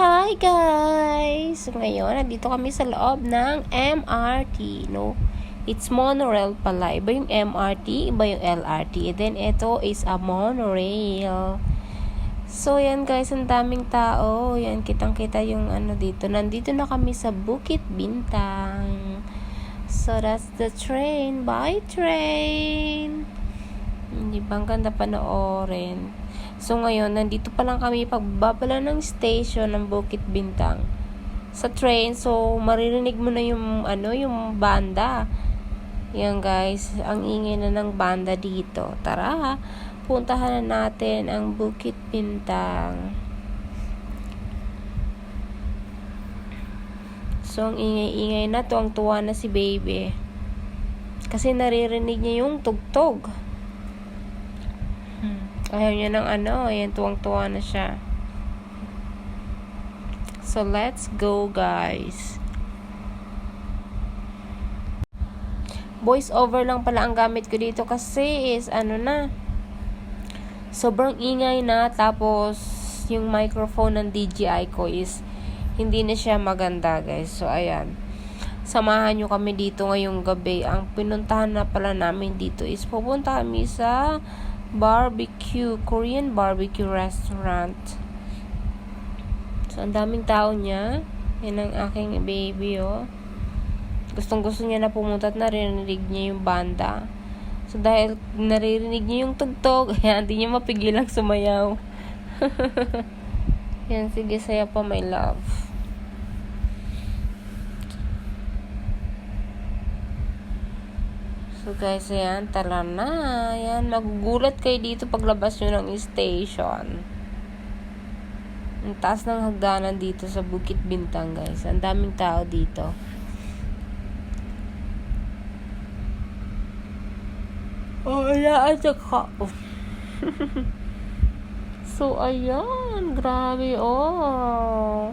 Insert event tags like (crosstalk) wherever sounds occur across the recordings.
Hi guys! Ngayon, nandito kami sa loob ng MRT, no? It's monorail pala. Iba yung MRT, iba yung LRT. And then, ito is a monorail. So, yan guys, ang daming tao. Yan, kitang-kita yung ano dito. Nandito na kami sa Bukit Bintang. So, that's the train. Bye, train! Hindi ba ang ganda panoorin? So ngayon, nandito pa lang kami pagbabala ng station ng Bukit Bintang. Sa train, so maririnig mo na yung ano, yung banda. Yan guys, ang ingay na ng banda dito. Tara, puntahan na natin ang Bukit Bintang. So, ang ingay-ingay na to, ang tuwa na si baby. Kasi naririnig niya yung tugtog. Ayaw niya ng ano, ayan, tuwang-tuwa na siya. So, let's go, guys. Voice over lang pala ang gamit ko dito kasi is, ano na, sobrang ingay na, tapos, yung microphone ng DJI ko is, hindi na siya maganda, guys. So, ayan. Samahan nyo kami dito ngayong gabi. Ang pinuntahan na pala namin dito is, pupunta kami sa barbecue, Korean barbecue restaurant. So, ang daming tao niya. Yan ang aking baby, oh. Gustong gusto niya na pumunta at narinig niya yung banda. So, dahil naririnig niya yung tugtog, (laughs) ayan, hindi niya mapigilang sumayaw. (laughs) yan, sige, saya pa, my love. So guys, ayan, tala na. Ayan, magugulat kayo dito paglabas nyo ng station. Ang taas ng hagdanan dito sa Bukit Bintang, guys. Ang daming tao dito. Oh, ayan, ka. Oh. (laughs) so, ayan. Grabe, oh.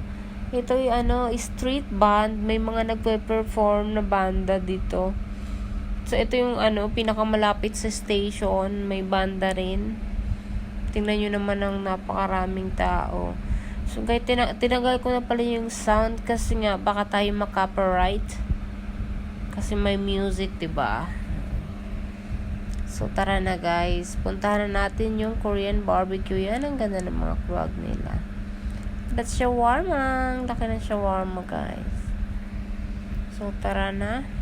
Ito yung ano, street band. May mga nagpe-perform na banda dito. So, ito yung ano, pinakamalapit sa station. May banda rin. Tingnan nyo naman ang napakaraming tao. So, guys, tina tinagal ko na pala yung sound kasi nga, baka tayo makopyright. Kasi may music, ba diba? So, tara na guys. Puntahan na natin yung Korean barbecue. Yan, ang ganda ng mga crowd nila. That's shawarma. Ang laki ng shawarma, guys. So, tara na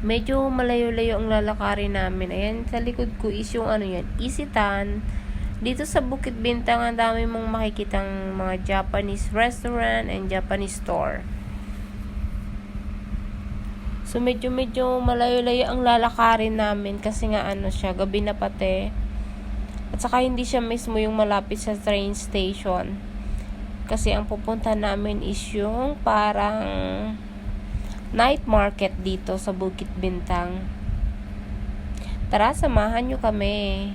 medyo malayo-layo ang lalakarin namin. Ayan, sa likod ko is yung ano yan, Isitan. Dito sa Bukit Bintang, ang dami mong makikitang mga Japanese restaurant and Japanese store. So, medyo-medyo malayo-layo ang lalakarin namin kasi nga ano siya, gabi na pati. At saka hindi siya mismo yung malapit sa train station. Kasi ang pupunta namin is yung parang night market dito sa Bukit Bintang. Tara, samahan nyo kami.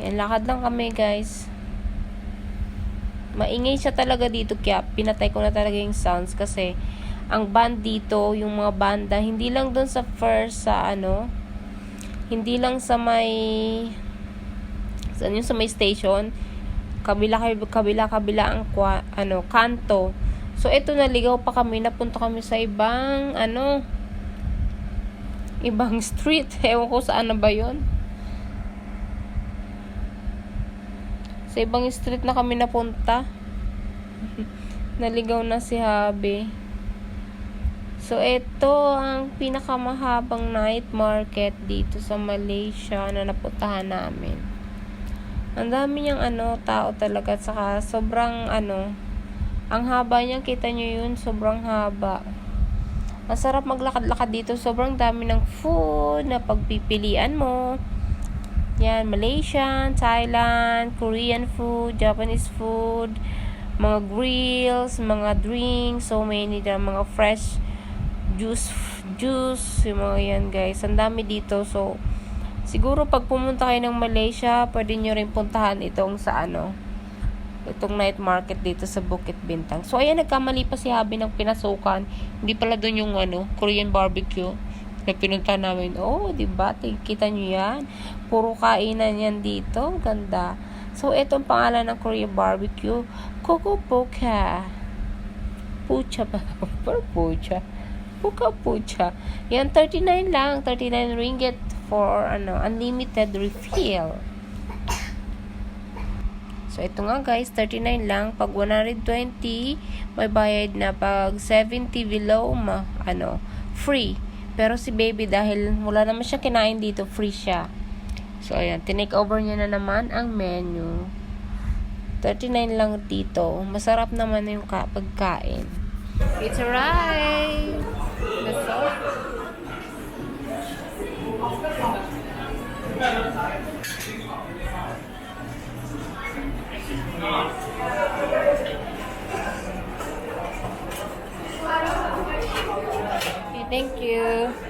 Yan, lakad lang kami guys. Maingay siya talaga dito kaya pinatay ko na talaga yung sounds kasi ang band dito, yung mga banda, hindi lang doon sa first sa ano, hindi lang sa may sa, yung sa may station, kabila kabila kabila ang ano kanto So, ito naligaw pa kami. Napunta kami sa ibang, ano, ibang (laughs) street. Ewan ko saan na ba yon Sa ibang street na kami napunta. (laughs) naligaw na si Habi. So, ito ang pinakamahabang night market dito sa Malaysia na napuntahan namin. Ang dami niyang ano, tao talaga. Saka sobrang ano, ang haba niya, kita nyo yun, sobrang haba. Masarap maglakad-lakad dito. Sobrang dami ng food na pagpipilian mo. Yan, Malaysian, Thailand, Korean food, Japanese food, mga grills, mga drinks, so many na mga fresh juice, juice, yung mga yan guys. Ang dami dito. So, siguro pag pumunta kayo ng Malaysia, pwede nyo rin puntahan itong sa ano, itong night market dito sa Bukit Bintang. So, ayan, nagkamali pa si Habi ng pinasukan. Hindi pala doon yung ano, Korean barbecue na pinunta namin. Oh, di ba? Kita nyo yan? Puro kainan yan dito. Ganda. So, ito ang pangalan ng Korea barbecue. Coco Pucha. Pucha ba? (laughs) Parang pucha. Puka pucha. Yan, 39 lang. 39 ringgit for ano unlimited refill. So, ito nga guys, 39 lang. Pag 120, may bayad na. Pag 70 below, ma, ano, free. Pero si baby, dahil wala naman siya kinain dito, free siya. So, ayan, tinake over niya na naman ang menu. 39 lang dito. Masarap naman yung ka- pagkain. It's Thank you.